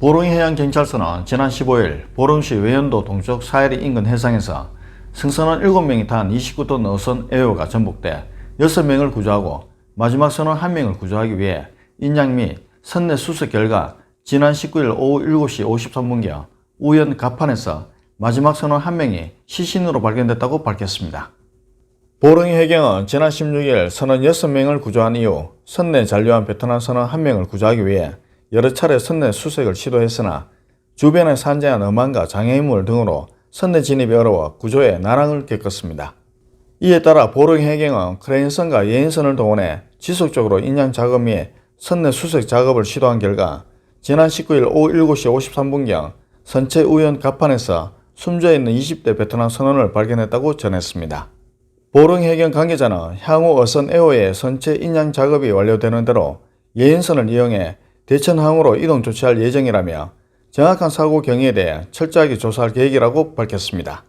보령해양경찰서는 지난 15일 보령시 외연도 동쪽 사해리 인근 해상에서 승선원 7명이 탄 29톤 어선 에어가 전복돼 6명을 구조하고 마지막 선원 1명을 구조하기 위해 인양 및 선내 수색 결과 지난 19일 오후 7시 53분경 우연 갑판에서 마지막 선원 1명이 시신으로 발견됐다고 밝혔습니다. 보령이 해경은 지난 16일 선원 6명을 구조한 이후 선내 잔류한 베트남 선원 1명을 구조하기 위해 여러 차례 선내 수색을 시도했으나 주변에 산재한 어망과 장애인물 등으로 선내 진입이 어려워 구조에 난항을 겪었습니다. 이에 따라 보령 해경은 크레인선과 예인선을 동원해 지속적으로 인양 작업 및 선내 수색 작업을 시도한 결과 지난 19일 오후 7시 53분경 선체 우연 갑판에서 숨져 있는 20대 베트남 선원을 발견했다고 전했습니다. 보령 해경 관계자는 향후 어선 에어의 선체 인양 작업이 완료되는 대로 예인선을 이용해 대천항으로 이동 조치할 예정이라며 정확한 사고 경위에 대해 철저하게 조사할 계획이라고 밝혔습니다.